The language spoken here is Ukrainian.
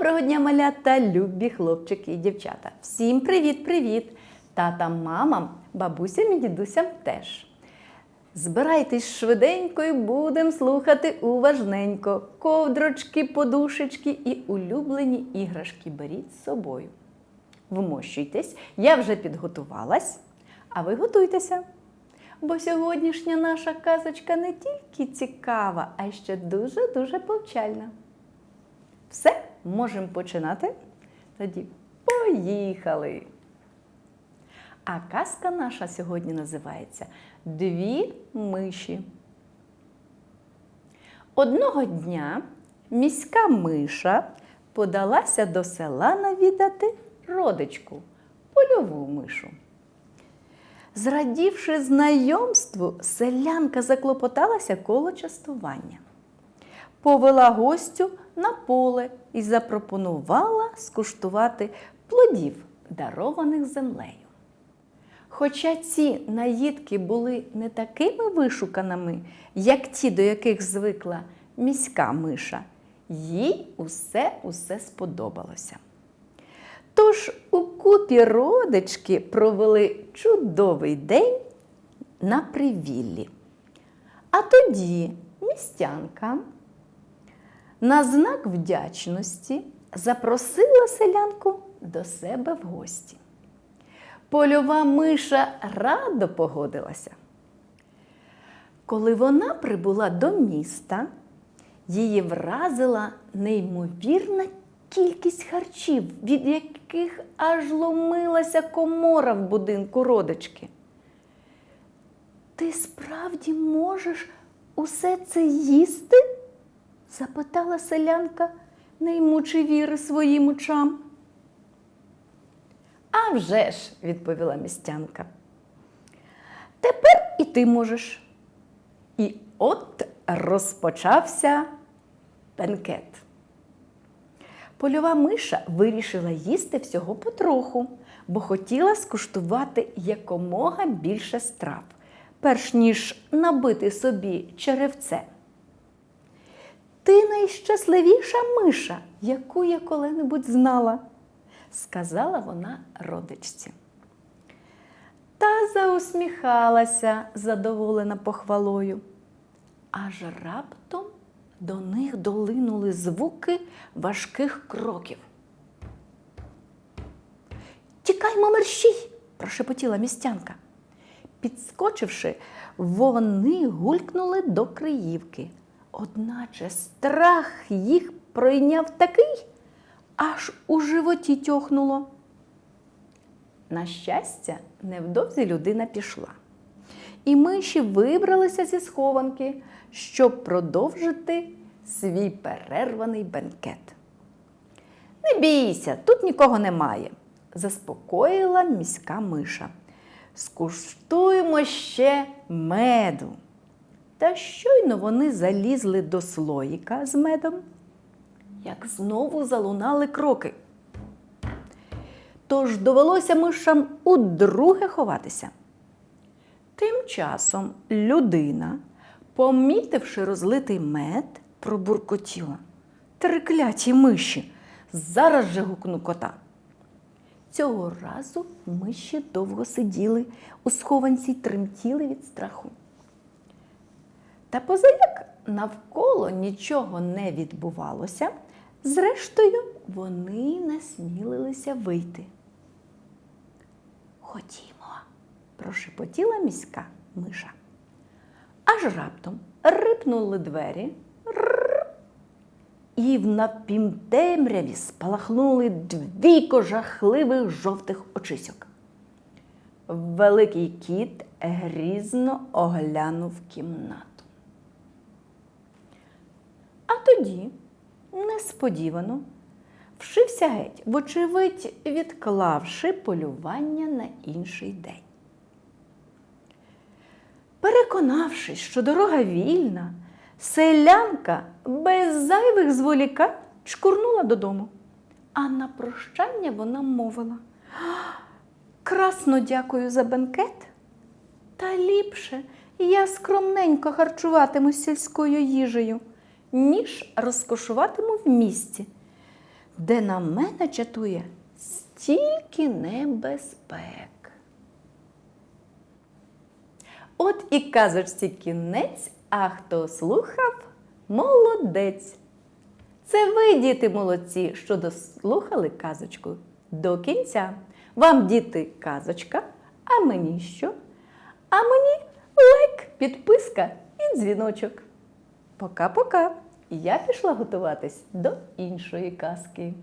Доброго дня, малята, любі хлопчики і дівчата. Всім привіт-привіт! Татам, мамам, бабусям і дідусям теж. Збирайтесь швиденько і будемо слухати уважненько. Ковдрочки, подушечки і улюблені іграшки беріть з собою. Вмощуйтесь, я вже підготувалась, а ви готуйтеся. Бо сьогоднішня наша казочка не тільки цікава, а ще дуже-дуже повчальна. Все, можемо починати? Тоді поїхали! А казка наша сьогодні називається Дві миші. Одного дня міська миша подалася до села навідати родичку, польову мишу. Зрадівши знайомству, селянка заклопоталася коло частування. Повела гостю на поле і запропонувала скуштувати плодів, дарованих землею. Хоча ці наїдки були не такими вишуканими, як ті, до яких звикла міська миша, їй усе усе сподобалося. Тож у купі родички провели чудовий день на привіллі. А тоді містянка на знак вдячності запросила селянку до себе в гості. Польова миша радо погодилася. Коли вона прибула до міста, її вразила неймовірна кількість харчів, від яких аж ломилася комора в будинку родички. Ти справді можеш усе це їсти? Запитала селянка, не ймучи віри своїм очам. «А вже ж», – відповіла містянка. Тепер і ти можеш. І от розпочався бенкет. Польова миша вирішила їсти всього потроху, бо хотіла скуштувати якомога більше страв, перш ніж набити собі черевце. Ти найщасливіша миша, яку я коли-небудь знала, сказала вона родичці. Та заусміхалася, задоволена похвалою. Аж раптом до них долинули звуки важких кроків. Тікаймо мерщій, прошепотіла містянка. Підскочивши, вони гулькнули до Криївки. Одначе страх їх пройняв такий, аж у животі тьохнуло. На щастя, невдовзі людина пішла. І миші вибралися зі схованки, щоб продовжити свій перерваний бенкет. Не бійся, тут нікого немає, заспокоїла міська миша. Скуштуємо ще меду. Та щойно вони залізли до слоїка з медом, як знову залунали кроки. Тож довелося мишам удруге ховатися. Тим часом людина, помітивши розлитий мед, пробуркотіла. Трикляті миші, зараз же гукну кота. Цього разу миші довго сиділи у схованці тремтіли від страху. Та позаяк навколо нічого не відбувалося, зрештою вони насмілилися вийти. Ходімо, прошепотіла міська миша. Аж раптом рипнули двері, і в напівтемряві спалахнули двійко жахливих жовтих очисьок. Великий кіт грізно оглянув кімнату. А тоді, несподівано, вшився геть, вочевидь, відклавши полювання на інший день. Переконавшись, що дорога вільна, селянка без зайвих зволікань чкурнула додому. А на прощання вона мовила: Красно дякую за бенкет. Та ліпше я скромненько харчуватимусь сільською їжею, ніж розкошуватиму в місті. де на мене чатує стільки небезпек. От і казочці кінець, а хто слухав, молодець. Це ви, діти молодці, що дослухали казочку до кінця. Вам, діти, казочка, а мені що? А мені лайк, підписка і дзвіночок. Пока-пока. Я пішла готуватись до іншої казки.